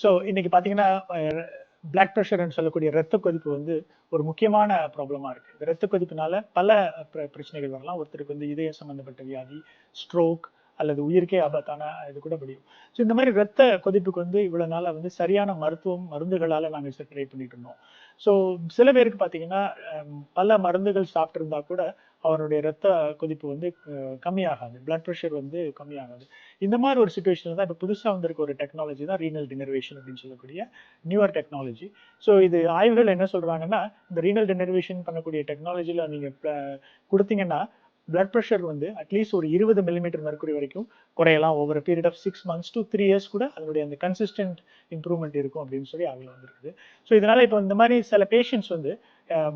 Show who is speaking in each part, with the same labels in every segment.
Speaker 1: So இன்னைக்கு பார்த்தீங்கன்னா black ப்ரெஷர்னு சொல்லக்கூடிய ரத்த கொதிப்பு வந்து ஒரு முக்கியமான ப்ராப்ளமாக இருக்குது இந்த ரத்த கொதிப்புனால பல பிரச்சனைகள் வரலாம். ஒருத்தருக்கு வந்து இதய சம்மந்தப்பட்ட வியாதி ஸ்ட்ரோக் அல்லது உயிருக்கே ஆபத்தான இது கூட முடியும். ஸோ இந்த மாதிரி ரத்த கொதிப்புக்கு வந்து இவ்வளோ நாளாக வந்து சரியான மருத்துவம் மருந்துகளால் நாங்கள் ட்ரை பண்ணிட்டு இருந்தோம். ஸோ சில பேருக்கு பார்த்தீங்கன்னா பல மருந்துகள் சாப்பிட்ருந்தா கூட அவனுடைய ரத்த கொதிப்பு வந்து கம்மியாகாது. பிளட் ப்ரெஷர் வந்து கம்மியாகாது. இந்த மாதிரி ஒரு சுச்சுவேஷன் தான் இப்போ புதுசாக வந்திருக்க ஒரு டெக்னாலஜி தான் ரீனல் டினர்வேஷன் அப்படின்னு சொல்லக்கூடிய நியூவர் டெக்னாலஜி ஸோ இது ஆய்வுகள் என்ன சொல்கிறாங்கன்னா இந்த ரீனல் டினர்வேஷன் பண்ணக்கூடிய டெக்னாலஜியில் நீங்கள் கொடுத்தீங்கன்னா பிளட் ப்ரெஷர் வந்து அட்லீஸ்ட் ஒரு இருபது மில்லிமீட்டர் மெர்க்குரி வரைக்கும் குறையலாம். ஒவ்வொரு period of six months to three years கூட அதனுடைய அந்த கன்சிஸ்டன்ட் இம்ப்ரூவ்மெண்ட் இருக்கும் அப்படின்னு சொல்லி ஆய்வில் வந்திருக்குது. ஸோ இதனால் இப்போ இந்த மாதிரி சில பேஷண்ட்ஸ் வந்து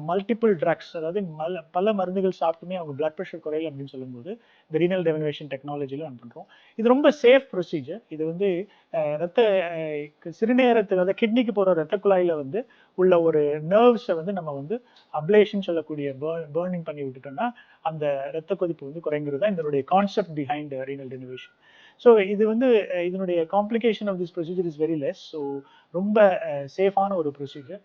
Speaker 1: மல்டிபிள் ட்ரக்ஸ் அதாவது மல பல மருந்துகள் சாப்பிட்டுமே அவங்க பிளட் ப்ரெஷர் குறையல அப்படின்னு சொல்லும்போது இந்த ரீனல் டெவனேஷன் டெக்னாலஜியில் ரன் பண்ணுறோம் இது ரொம்ப சேஃப் ப்ரொசீஜர் இது வந்து ரத்த சிறுநேரத்தில் அதாவது கிட்னிக்கு போகிற ரத்த குழாயில் வந்து உள்ள ஒரு நர்வ்ஸை வந்து நம்ம வந்து அப்ளேஷன் சொல்லக்கூடிய பேர்னிங் பண்ணி விட்டுட்டோம்னா அந்த ரத்த கொதிப்பு வந்து குறைங்கிறது தான் இதனுடைய concept behind renal denervation so இது வந்து இதனுடைய complication of this procedure is very less so ரொம்ப சேஃபான ஒரு ப்ரொசீஜர்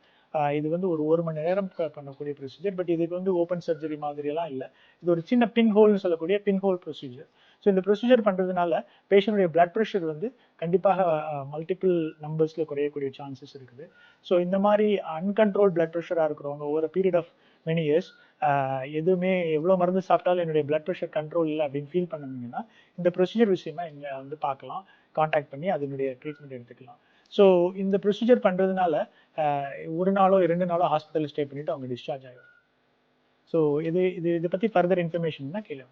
Speaker 1: இது வந்து ஒரு ஒரு மணி நேரம் பண்ணக்கூடிய ப்ரொசீஜர் பட் இதுக்கு வந்து ஓப்பன் சர்ஜரி மாதிரியெல்லாம் இல்லை. இது ஒரு சின்ன பின் ஹோல்னு சொல்லக்கூடிய பின் ஹோல் ப்ரொசீஜர் ஸோ இந்த ப்ரொசீஜர் பண்ணுறதுனால பேஷண்ட்டுடைய பிளட் ப்ரெஷர் வந்து கண்டிப்பாக மல்டிபிள் நம்பர்ஸில் குறையக்கூடிய சான்சஸ் இருக்குது. ஸோ இந்த மாதிரி அன்கண்ட்ரோல் பிளட் ப்ரெஷராக இருக்கிறவங்க ஒரு பீரியட் ஆஃப் மெனி இயர்ஸ் எதுவுமே எவ்வளோ மருந்து சாப்பிட்டாலும் என்னுடைய பிளட் ப்ரெஷர் கண்ட்ரோல் இல்லை அப்படின்னு ஃபீல் பண்ணீங்கன்னா இந்த ப்ரொசீஜர் விஷயமா இங்கே வந்து பார்க்கலாம். காண்டாக்ட் பண்ணி அதனுடைய ட்ரீட்மெண்ட் எடுத்துக்கலாம். ஸோ இந்த ப்ரொசீஜர் பண்ணுறதுனால ஒரு நாளோ இரண்டு நாளோ ஹாஸ்பிட்டல் ஸ்டே பண்ணிட்டு அவங்க டிஸ்சார்ஜ் ஆகிடும் ஸோ இது இது இதை பற்றி ஃபர்தர் இன்ஃபர்மேஷன் தான் கீழே